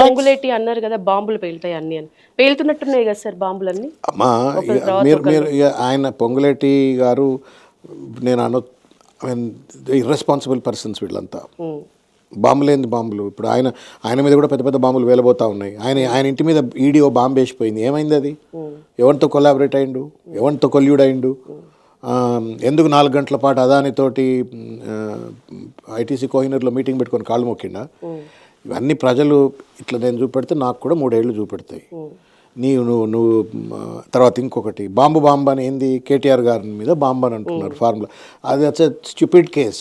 పొంగులేటి అన్నారు కదా బాంబులు పేలుతాయి అన్ని అని. పేలుతున్నట్టున్నాయి కదా సార్ బాంబులన్నీ? అమ్మా ఇక మీరు మీరు ఆయన పొంగులేటి గారు నేను అను ఇర్రెస్పాన్సిబుల్ పర్సన్స్ వీళ్ళంతా. బాంబులేంది బాంబులు? ఇప్పుడు ఆయన ఆయన మీద కూడా పెద్ద పెద్ద బాంబులు వేలబోతా ఉన్నాయి. ఆయన ఆయన ఇంటి మీద ఈడీ ఓ బాంబు వేసిపోయింది. ఏమైంది అది? ఎవరితో కొలాబరేట్ అయిండు? ఎవరితో కొల్యూడ్ అయిండు? ఎందుకు నాలుగు గంటల పాటు అదానితోటి ఐటీసీ కోహినూర్లో మీటింగ్ పెట్టుకొని కాళ్ళు మొక్కిండా? ఇవన్నీ ప్రజలు ఇట్లా నేను చూపెడితే నాకు కూడా మూడేళ్ళు చూపెడతాయి. నీవు నువ్వు నువ్వు తర్వాత ఇంకొకటి బాంబు బాంబు అని ఏంది కేటీఆర్ గారి మీద బాంబు అని అంటున్నారు ఫార్ములా. అది it's stupid case.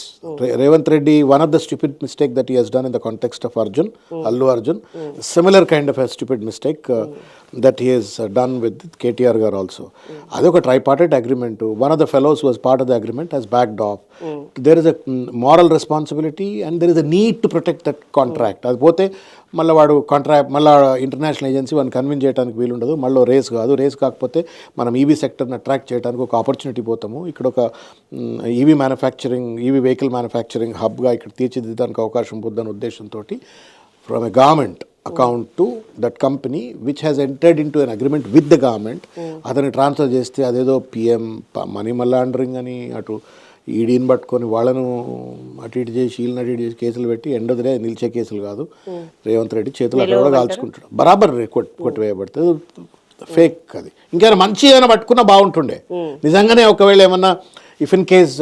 Revanth Reddy one of the stupid mistake that he has done in the context of Arjun Allu Arjun. Similar kind of stupid mistake that he has done with KTR గారు also అదొక tripartite agreement one of the fellows was part of the agreement he's backed off there is a moral responsibility and there is a need to protect that contract అది పోతే మళ్ళీ వాడు contract మళ్ళీ international agency వాడిని convince చేయడానికి వీలుండదు. మళ్ళీ race కాదు. Race కాకపోతే మనం ఈవీ సెక్టర్ని అట్రాక్ట్ చేయడానికి ఒక ఆపర్చునిటీ పోతాము. ఇక్కడ ఒక EV manufacturing EV vehicle manufacturing హబ్గా ఇక్కడ తీర్చిదిద్దడానికి అవకాశం పొందని ఉద్దేశంతో from a government account to that company which has entered into an agreement with the government అతన్ని ట్రాన్స్ఫర్ చేస్తే అదేదో పిఎం మనీ లాండరింగ్ అని అటు ఈడీని పట్టుకొని వాళ్ళను అటు ఇటు చేసి వీళ్ళని అటు ఇటు చేసి కేసులు పెట్టి ఎండదిలే నిలిచే కేసులు కాదు. రేవంత్ రెడ్డి చేతులు అక్కడ కూడా కాల్చుకుంటాడు బరాబర్ కొట్టి కొట్టివేయబడుతుంది ఫేక్ అది. ఇంకేమైనా మంచి ఏమైనా పట్టుకున్నా బాగుంటుండే. నిజంగానే ఒకవేళ ఏమన్నా ఇఫ్ ఇన్ కేస్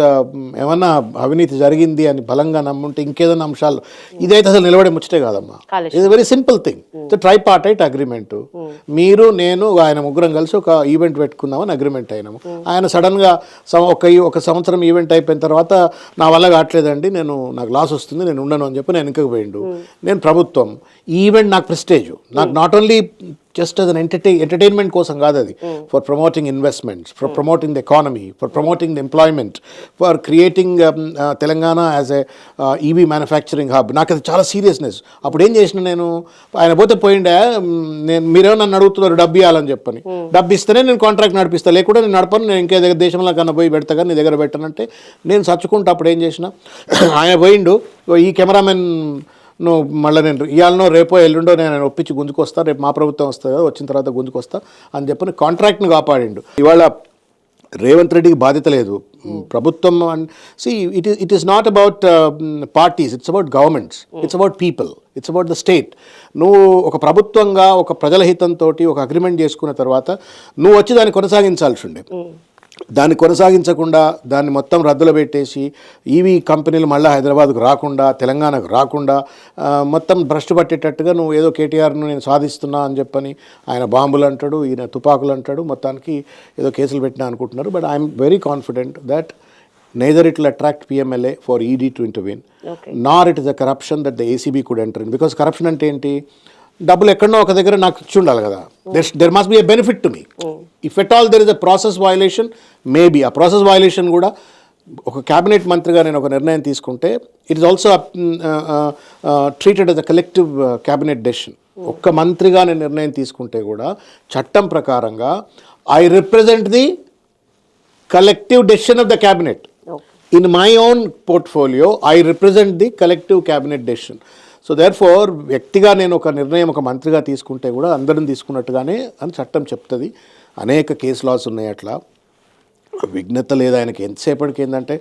ఏమన్నా అవినీతి జరిగింది అని బలంగా నమ్ముంటే ఇంకేదైనా అంశాలు ఇదైతే అసలు నిలబడే ముచ్చటే కాదమ్మా. ఇది very simple thing tripartite agreement మీరు నేను ఆయన ముగ్గురం కలిసి ఒక ఈవెంట్ పెట్టుకున్నామని అగ్రిమెంట్ అయినాము. ఆయన సడన్గా సం- ఒక ఒక సంవత్సరం ఈవెంట్ అయిపోయిన తర్వాత నా వల్ల కావట్లేదండి నేను నాకు లాస్ వస్తుంది నేను ఉండను అని చెప్పి నేను వెనకకు పోయిండు. నేను ప్రభుత్వం ఈ ఈవెంట్ నాకు ప్రెస్టేజ్ నాకు not only just as an entertain entertainment కోసం కాదు అది. For promoting investments for promoting the economy for promoting the employment for creating Telangana as a EV manufacturing hub నాకు అది చాలా సీరియస్నెస్ అప్పుడు ఏం చేసిన నేను? ఆయన పోతే పోయిండే? నేను మీరేమో నన్ను అడుగుతున్నారు డబ్బు ఇవ్వాలని చెప్పని. డబ్బు ఇస్తేనే నేను కాంట్రాక్ట్ నడిపిస్తా. లేకుండా నేను నడపను. నేను ఇంకే దగ్గర దేశంలో కన్నా పోయి పెడతా కానీ నీ దగ్గర పెట్టనంటే నేను చచ్చుకుంటా అప్పుడు ఏం చేసిన? ఆయన పోయిండు. ఈ కెమెరామెన్ నువ్వు మళ్ళీ నేను ఇవాళనో రేపో ఎల్లుండో నేను ఆయన ఒప్పించి గుంజుకొస్తా. రేపు మా ప్రభుత్వం వస్తుంది కదా వచ్చిన తర్వాత గుంజుకొస్తా అని చెప్పని కాంట్రాక్ట్ను కాపాడిండు. ఇవాళ రేవంత్ రెడ్డికి బాధ్యత లేదు. ప్రభుత్వం see it it is not about parties it's about governments it's about people it's about the state నువ్వు ఒక ప్రభుత్వంగా ఒక ప్రజల హితంతో ఒక అగ్రిమెంట్ చేసుకున్న తర్వాత నువ్వు వచ్చి దాన్ని కొనసాగించాల్సి ఉండే. దాన్ని కొనసాగించకుండా దాన్ని మొత్తం రద్దులో పెట్టేసి ఈవీ కంపెనీలు మళ్ళీ హైదరాబాద్కు రాకుండా తెలంగాణకు రాకుండా మొత్తం భ్రష్టు పట్టేటట్టుగా నువ్వు ఏదో కేటీఆర్ను నేను సాధిస్తున్నా అని చెప్పని ఆయన బాంబులు అంటాడు ఈయన తుపాకులు అంటాడు మొత్తానికి ఏదో కేసులు పెట్టినా అనుకుంటున్నారు. But I'm very confident that neither it will attract PMLA for ED to intervene Okay. Nor it corruption that the ACB could enter in because corruption అంటే ఏంటి? డబ్బులు ఎక్కడనో ఒక దగ్గర నాకు ఇచ్చి ఉండాలి కదా. There there must be a benefit to me if at all there is a process violation maybe ఆ ప్రాసెస్ వయలేషన్ కూడా ఒక క్యాబినెట్ మంత్రిగా నేను ఒక నిర్ణయం తీసుకుంటే it is also treated as a collective cabinet decision ఒక్క మంత్రిగా నేను నిర్ణయం తీసుకుంటే కూడా చట్టం ప్రకారంగా I represent the collective decision of the cabinet in my own portfolio I represent the collective cabinet decision so therefore వ్యక్తిగా నేను ఒక నిర్ణయం ఒక మంత్రిగా తీసుకుంటే కూడా అందరం తీసుకున్నట్టుగానే అని చట్టం చెప్తుంది. అనేక కేసు లాస్ ఉన్నాయి అట్లా. విఘ్నత లేదు ఆయనకి. ఎంతసేపటికి ఏంటంటే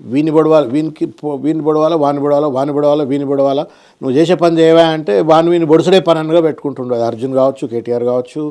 వీని బొడవాలి వీనికి వీని బొడవాలా వాని బొడవాలా వాని బొడవాలా వీని బొడవాలా నువ్వు చేసే పని చేయవా అంటే వాని వీని బొడుసుడే పని అనగా పెట్టుకుంటుండదు అర్జున్ కావచ్చు కేటీఆర్ కావచ్చు